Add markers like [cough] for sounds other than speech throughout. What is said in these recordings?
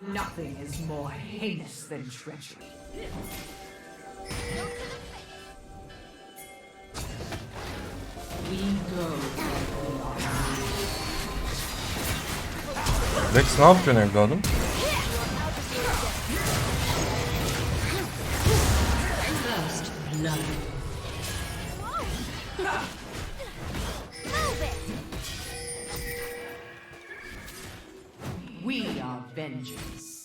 Nothing is more heinous than treachery. We go where we are. Rex ne yapıyorsun evladım? First blood. We are vengeance.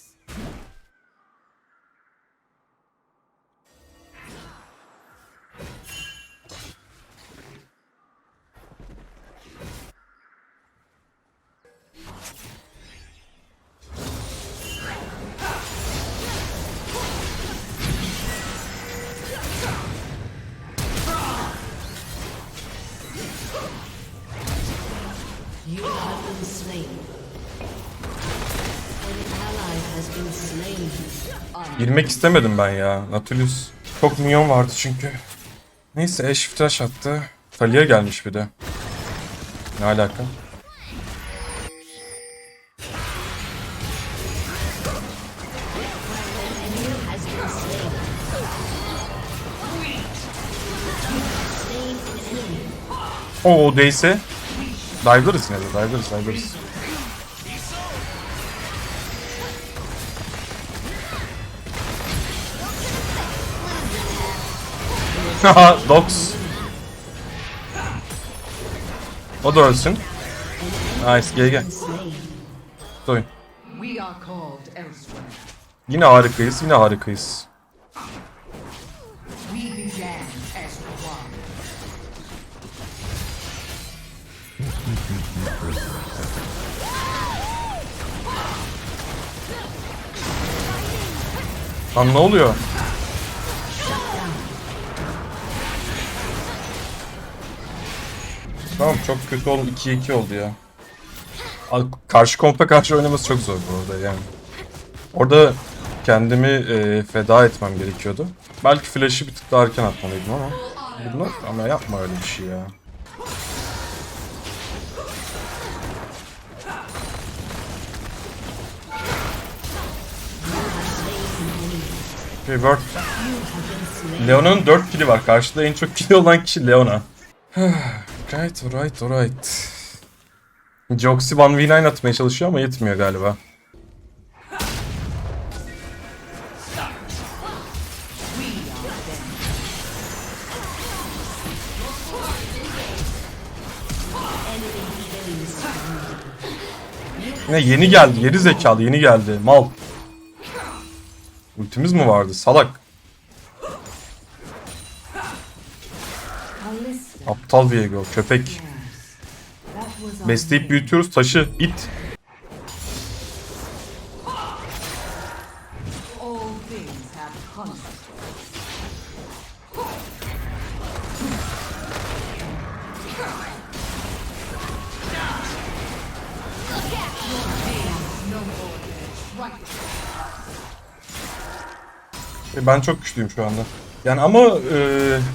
Girmek istemedim ben ya. Nautilus. Çok minyon vardı çünkü. Neyse Ashe flash attı. Talia gelmiş bir de. Ne alaka? O değilse. Dive'larız yine de. Dive'larız dive'larız. [laughs] Dox. O da ölsün. Nice GG. Slain. Oyun. We are called elsewhere. Yine harikayız, yine harikayız. Lan ne oluyor? Tamam çok kötü oldu. 2-2 oldu ya. Karşı kompa karşı oynaması çok zor bu arada yani. Orada kendimi e, feda etmem gerekiyordu. Belki flash'ı bir tık daha erken atmalıydım ama. Bunu, ama yapma öyle bir şey ya. Revert. Leona'nın 4 kili var. Karşıda en çok kili olan kişi Leona. [sighs] right, alright, alright. Joxy 1v9 atmaya çalışıyor ama yetmiyor galiba. Ne yeni geldi, geri zekalı yeni geldi. Mal. Ultimiz mi vardı? Salak. Aptal köpek. That was our Besleyip büyütüyoruz taşı, it. E, Ben çok güçlüyüm şu anda. Yani ama e,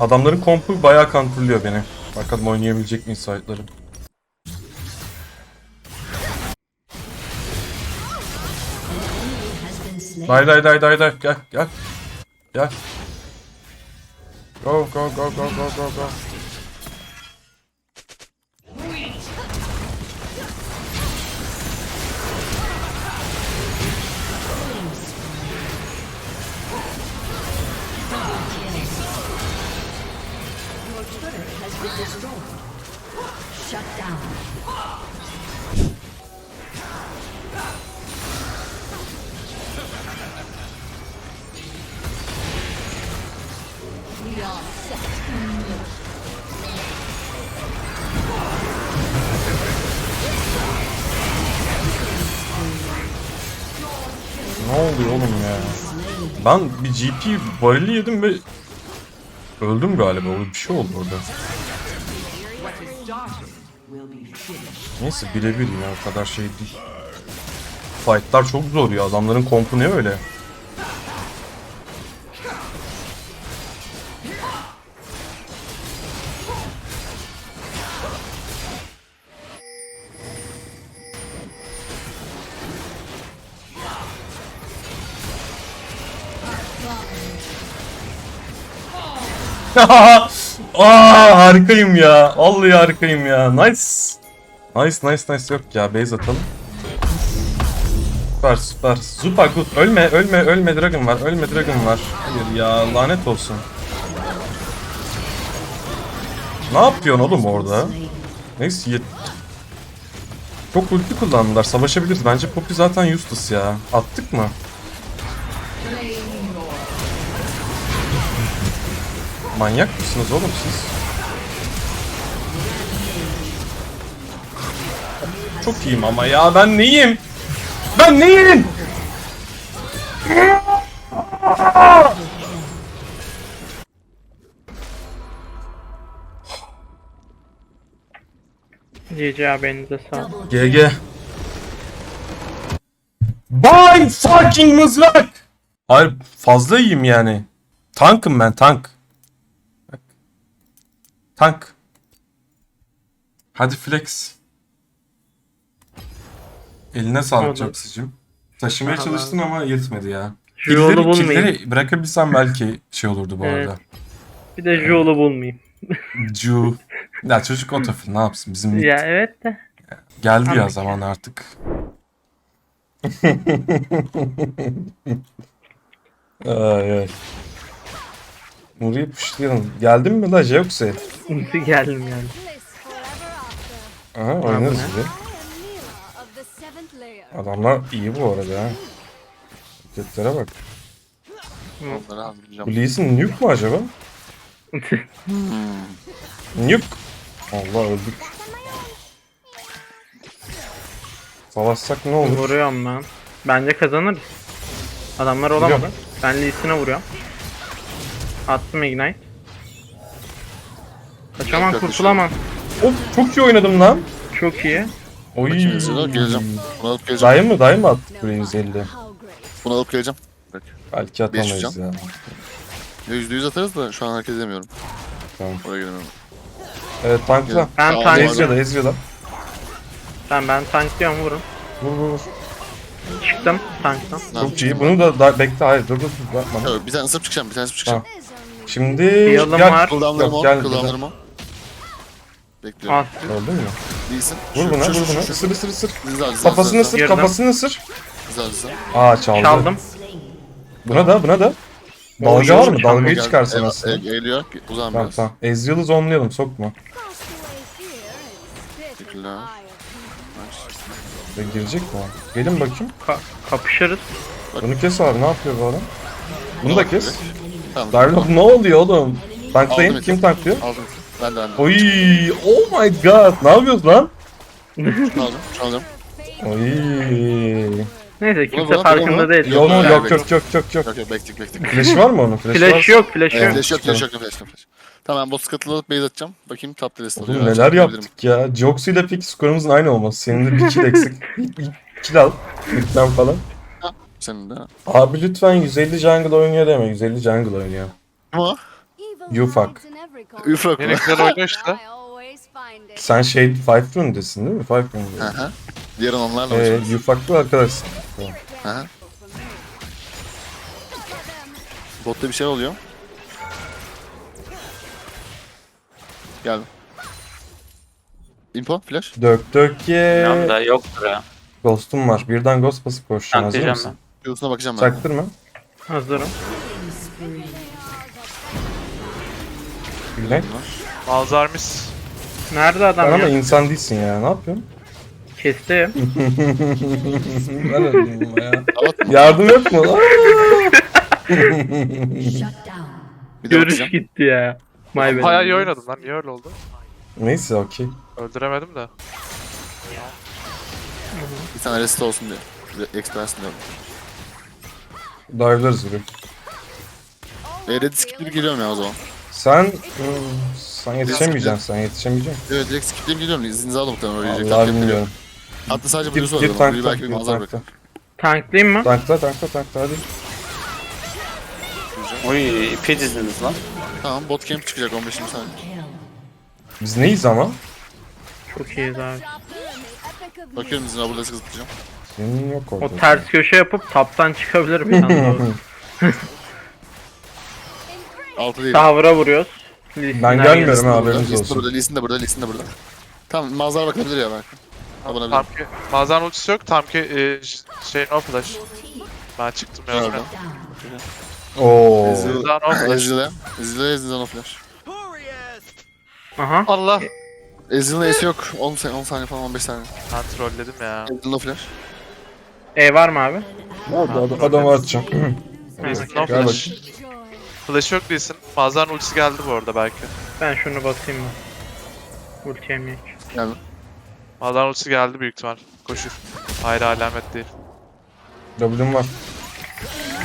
adamların kompu bayağı kontrolüyor beni. Bakalım oynayabilecek mi site'ları. Has been slain. Day day day day day gel gel. Gel. Go go go go go go go. Ne oluyor oğlum ya? Ben bir GP varili yedim ve öldüm galiba. Öyle bir şey oldu orada. Neyse birebir ya o kadar şey değil. Fight'lar çok zor ya. Adamların kompu ne öyle? [laughs] Aa, harikayım ya. Vallahi harikayım ya. Nice. Nice nice nice yok ya. Base atalım. Süper süper. Super good. Ölme ölme ölme dragon var. Ölme dragon var. Hayır ya lanet olsun. Ne yapıyorsun oğlum orada? Neyse yet... Çok ulti kullandılar. Savaşabiliriz. Bence Poppy zaten useless ya. Attık mı? Manyak mısınız oğlum siz? Çok iyiyim ama ya ben neyim? Ben neyim? GG abi elinize sağlık. GG. Bay fucking mızrak. Hayır fazla iyiyim yani. Tankım ben tank. Tank. Hadi flex. Eline sağlık Oldu. Joxy'cim. Taşımaya Aha, çalıştın ama yetmedi ya. Şu yolu Killleri, bulmayayım. killleri bırakabilsem belki şey olurdu bu Evet. arada. Bir de Joel'u bulmayayım. [laughs] Cu. Ya çocuk otofil ne yapsın bizim Ya evet de. geldi ya Anladım. zaman artık. [laughs] ay ay. Nuri'yi puşlayalım. Geldin mi la Jeux'e? Geldim after. Aha oynarız bir de. Adamlar iyi bu arada ha. Hareketlere bak. Onları. Bu Lee Sin nuke mu acaba? Nuke. Allah öldük. Savaşsak ne olur? Vuruyorum ben. Bence kazanırız. Adamlar olamadı. Vuruyorum. Ben Lee'sine vuruyorum. Attım ignite. Kaçamam Yok, yok, kurtulamam. Of çok iyi oynadım lan. Çok iyi. Oy. Bakayım yüzüne geleceğim. Bunu alıp geleceğim. Dayı mı? Dayı mı attık buraya 150? How great. Bunu alıp geleceğim. Bak. Belki atamayız Beş ya. Ya Yüzde yüz atarız da şu an hareket edemiyorum. Tamam. Oraya gelemiyorum. Evet tankla. Ben Tamam, tank. Ezreal'a Ezreal'a. Ben ben tanklıyorum vurun. Vur vur vur. Çıktım tanktan. Çok iyi. Bunu da, da bekle. Hayır dur dur dur. Yapma. Evet, bir tane ısıp çıkacağım. Bir tane ısıp çıkacağım. Şimdi Heal'ım gel. var. Cooldownlarım Yok, o. gel, Cooldownlarım o. Bekliyorum. Ah, Öldün mü? Değilsin. Vur buna Şu, vur şu, buna. şu. Isır ısır ısır. Güzel, güzel, Kafasını güzel, ısır Girdim. kafasını ısır. Güzel güzel. Aa çaldı. çaldım. Buna da buna da. Dalga var mı? Dalgayı Gel, çıkarsın el- aslında. el- Eğiliyor. Uzan Tamam biraz. tamam. Ezreal'ı zonlayalım sokma. Teşekkürler. of Ve girecek mi o? Gelin bakayım. Ka- kapışırız. Bunu kes abi. Ne yapıyor bu adam? Bunu da kes. Tamam. Darla [laughs] ne oluyor oğlum? Tanklayın. Aldım Kim eti. tanklıyor? Aldım. Ben de ben de. Oy, oh my god. Ne yapıyorsun lan? Şunu aldım. Şunu aldım. Oy. Neyse kimse buna- farkında buna- değil. Yok Yok, yok yok, yok yok yok yok. Yok yok bektik bektik. Flash var mı onun? Flash, Flash varsa- yok flash yok. flash yok flash yok flash yok flash. Tamam ben boss katılı base atacağım. Bakayım top list Oğlum neler yaptık ya. Joxy ile pek skorumuzun aynı olması. Senin de bir kill eksik. [laughs] İlk kill al. Lütfen falan. Senin de. Abi lütfen 150 jungle oynuyor deme. 150 jungle oynuyor. İn every corner. Ufrak mı? Yemekler oynuyor işte. [laughs] Sen şey Five Rune'desin değil mi? Five Rune'de. Aha. Diğer onlarla Eee oynayacağız. yufaklı arkadaşsın. Aha. Botta bir şey oluyor. Geldim. Info, flash. Dök dök ye. Yanımda yoktur ya. Ghost'um var. Birden ghost basıp koşacaksın. Hazır Tanklayacağım mısın? Q'suna bakacağım ben. Çaktırma. Hazırım. Gülen. Malzarmis. Nerede Sen adam ama ya? insan değilsin ya. Ne yapıyorsun? Kestim. [laughs] ben öldüm ya. Yardım yok mu? Bir de Görüş bakacağım. gitti ya. My bad. Bayağı iyi oynadım lan. Niye öyle oldu? Neyse okey. Öldüremedim de. Bir tane rest olsun diye. Express diyorum. Dive'larız buraya. Red skip gibi geliyorum ya o zaman. Sen hmm, sen yetişemeyeceksin sen yetişemeyeceksin. Evet direkt skipleyip geliyorum. İzinizi aldım muhtemelen oraya. Allah bilmiyorum. Hatta sadece Gir, Blue'su gir oldu. Blue'yu tankla, belki bir gir manzara tankla. bırak. Tanklayayım mı? Tankla tankla tankla hadi. Uy ipi dizdiniz lan. Tamam bot camp çıkacak 15-20 saniye. Biz neyiz ama? Çok iyiyiz abi. Bakıyorum izine burada sıkı tutacağım. Senin yok orada. O ters köşe yapıp taptan çıkabilir bir doğru. [laughs] 6 değil. Tower'a vuruyoruz. Ben gelmiyorum ha haberiniz Lee Sin de olsun. burada, Lee Sin de burada, Lee Sin de burada. Tamam mağazara bakabilir ya belki. Abone Tam ki Malzar ultisi yok. Tam ki e, şey no flash. Ben çıktım ya. Nerede? Oo. No flash. Ezreal'e. Ezreal'e Ezreal'e no flash. Aha. Allah. Ezreal'ın Ace yok. 10, saniye, 10 saniye falan 15 saniye. Ben trolledim ya. Ezreal no flash. E var mı abi? Adam, adamı atacağım. Lee Sin no Gel flash. Flash yok Lee Sin. Malzar'ın ultisi geldi bu arada belki. Ben şunu basayım mı? Ulti yemeyek. Yani Malzar'ın ultisi geldi büyük ihtimal. Koşur. Hayır alamet değil. W'm var.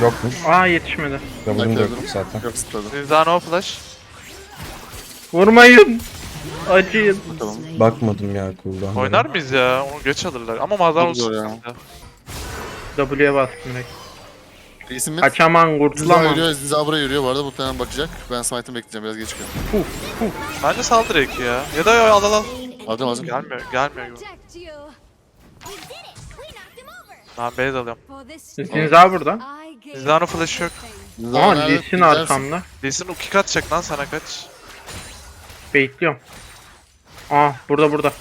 Yokmuş. Aa yetişmedi. W'm de yokmuş zaten. yok zıpladı. Zinza no flash. Vurmayın. Acıyın. Bakalım. Bakmadım ya cooldown. Oynar mıyız ya? Onu geç alırlar. Ama Çok zor ultisi ya. W'ye bastım direkt. Lee Sin mid. Kaçaman Ziza kurtulamam. yürüyor, Ziza buraya yürüyor. Bu arada muhtemelen bakacak. Ben smite'ını bekleyeceğim. Biraz geç çıkıyorum. Bence saldır Eki ya. Ya da al al al. Alacağım alacağım. Gelmiyor, gelmiyor gibi. Protect you. We did it. We knocked him over. Ben base alıyorum. For this Zinza burada. I gave flash yok. Ziza Aa nerede? Lee Sin Gidersin. arkamda. Lee Sin ulti katacak lan sana kaç. Bekliyorum. Aa burada burada.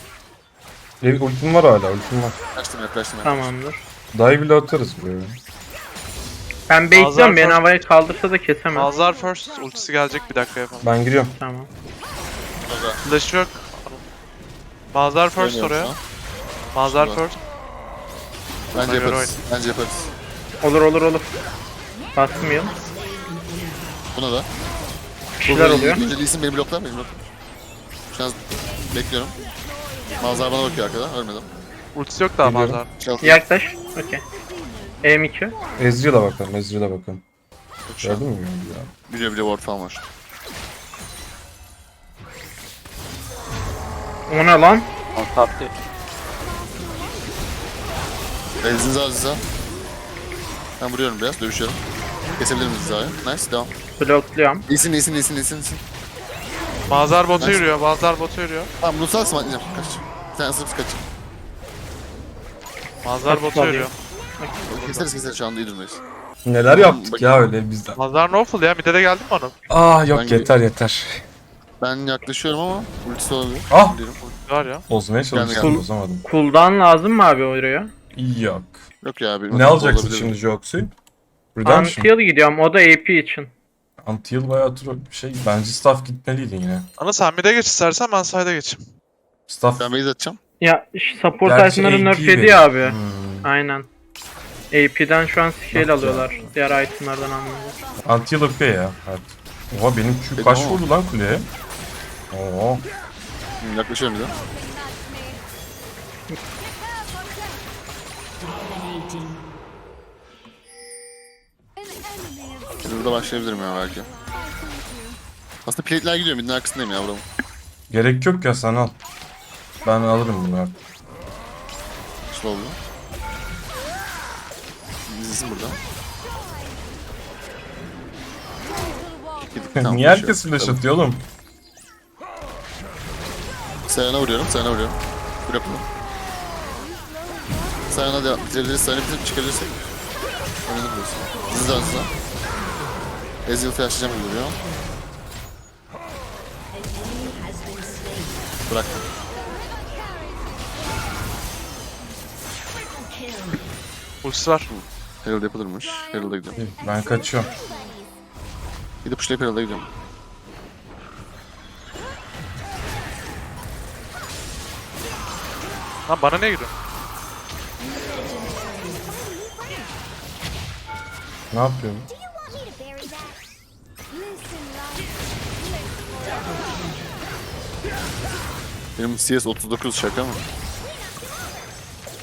E, ultim var hala ultim var. Kaçtım yaklaştım. ya. Tamamdır. Dive bile atarız buraya. Ben bekliyorum. Azar Beni falan- havaya kaldırsa da kesemem. Malzar first. Ultisi gelecek bir dakika yapalım. Ben giriyorum. Tamam. Orada. Flash yok. Malzar first Dönüyorum oraya. Şurada. first. Bence yaparız. Bence yaparız. Olur olur olur. Basmayalım. Buna da. Bir şeyler oluyor. Önce Lee Sin beni bloklar mı? Bloklar. Şu an bekliyorum. Manzara bana bakıyor arkada. Ölmedim. Ultisi yok daha. Şey yaptım. Yaklaş. Okey. M2. Ezreal'a bakalım Ezreal'a bakalım. Gördün mü? Ya? Biliyor biliyor ward falan var. O ne lan? Değil. Evet Zinza Zinza. Ben vuruyorum biraz. Dövüşüyorum. Kesebilirim Zinza'yı. Nice. Devam. Blokluyorum. Lee Sin Lee Sin Lee Sin Lee Sin. Lee Sin. Malzar bota Nice. yürüyor. Malzar bota yürüyor. Tamam bunu sağ smite'layacağım. Kaç. Tane ısırıp kaç. Bota alıyor? yürüyor. Keseriz keseriz şu anda iyi durumdayız. Neler yaptık ya öyle bizden. Malzar no full ya. Mid'e de geldi mi onun? Ah yok Ben yeter yeter. Ben yaklaşıyorum ama ultisi olabilir. Ah! Var ya. Bozmaya çalıştım geldi. bozamadım. Cooldown lazım mı abi oraya? Yok. Yok ya. Bir Ne alacaksın olabilir. şimdi Jox'u? Redemption. Until gidiyorum. O da AP için. Until bayağı tur bir şey. Bence staff gitmeliydin yine. Ana sen mid'e geç istersen ben side'e geçeyim. Staff Ben base atacağım. Ya şu support Gerçi itemları AP ya abi. Hmm. Aynen. AP'den şu an scale Yok alıyorlar. Diğer itemlardan anlamıyor. Until okay ya. Evet. Oha benim Q Peki, kaç ama- vurdu lan kuleye? Oo. Hı, yaklaşıyorum bize. Şimdi burada başlayabilirim ya belki. Aslında plate'ler gidiyor. Midin arkasındayım ya buranın. Gerek yok ya sen al. Ben alırım bunu artık. Slowly. Dizisi burada. [laughs] Tamam, Niye herkes flash atıyor oğlum? Sayana vuruyorum, sayana vuruyorum. Blok bunu. Sayana devam bitirebiliriz, sayana bitirip çıkabilirsek. Önemli burası. Hızlı hızlı. Ezreal flashlayacağım gibi duruyor. Bırak. Ultisi var. Herald yapılırmış. Herald'a gidiyorum. Ben kaçıyorum. Gidip pushlayıp Herald'a gidiyorum. Lan bana ne gidiyor? Ne yapıyorum? Benim CS 39 şaka mı?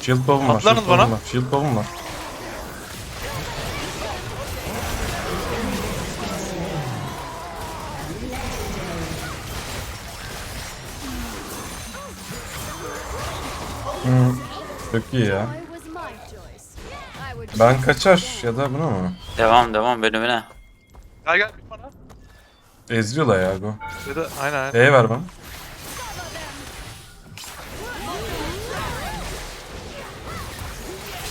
Shield buff'um var. Atlanın Shield bana. var. Shield buff'um var. Hmm, çok iyi ya. Ben kaçar ya da buna mı? Devam devam bölümüne. Gel gel bir bana. Ezreal'a ya bu. Ya da aynen aynen. E ver bana.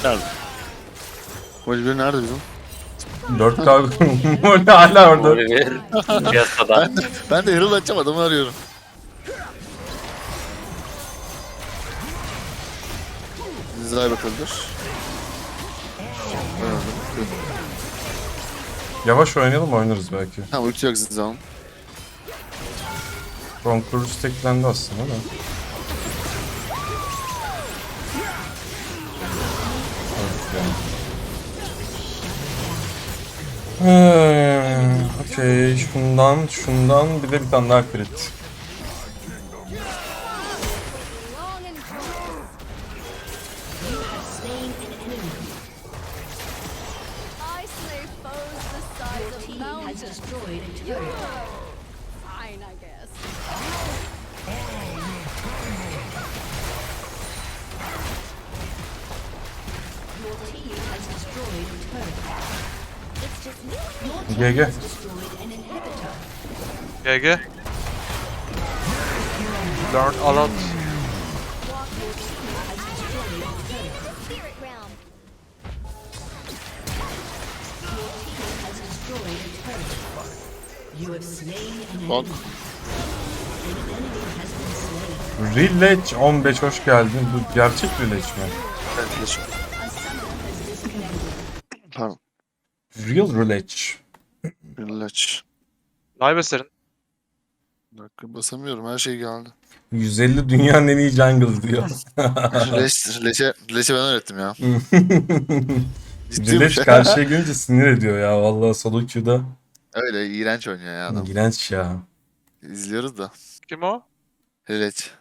Nerede? Volibear nerede bizim? 4K Molly [laughs] hala orada. Oliver piyasada. Ben de, ben de Herald açacağım adamı arıyorum. Zizra'ya bakıldır. Yavaş oynayalım oynarız belki. Ha ulti yok Zizra'nın. Conqueror stacklendi aslında da. Ee, Okey, şundan, şundan bir de bir tane daha crit. GG. Learn a lot. Bak. Rileç 15 hoş geldin. Bu gerçek Rileç mi? Pardon. Real Rileç. Birleç. Live eserin. Dakika basamıyorum her şey geldi. 150 dünyanın en iyi jungle diyor. [laughs] Rileç, Rileç'e, Rileç'e ben öğrettim ya. [laughs] Rileç mi? karşıya gelince sinir ediyor ya. Vallahi solo queue'da. Öyle iğrenç oynuyor ya adam. İğrenç ya. İzliyoruz da. Kim o? Rileç.